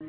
श्री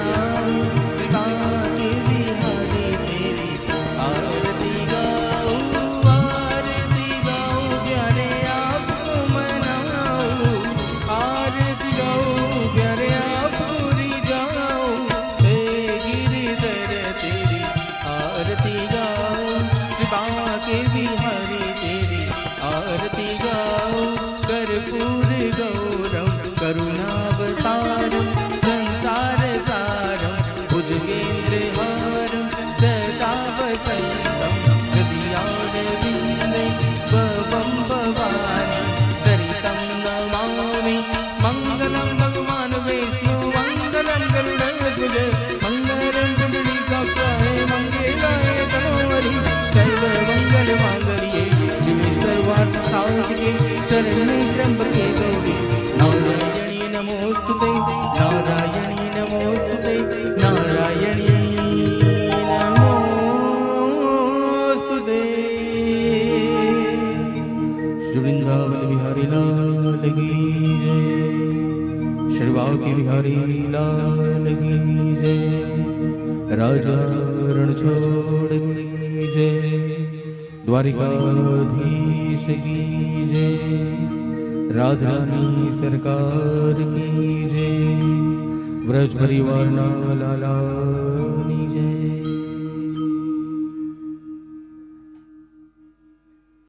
सर्वार्थसाधिके शरण्ये त्र्यम्बके गौरी नारायणी नमोऽस्तुते नारायणी नमोऽस्तुते नारायणी नमोऽस्तुते श्री बिहारी लाल की जय। श्री बांके बिहारी लाल की जय। राजा रणछोड़ की जय। द्वारिकाधीश की जय राधारानी सरकार की जय ब्रज परिवार लाला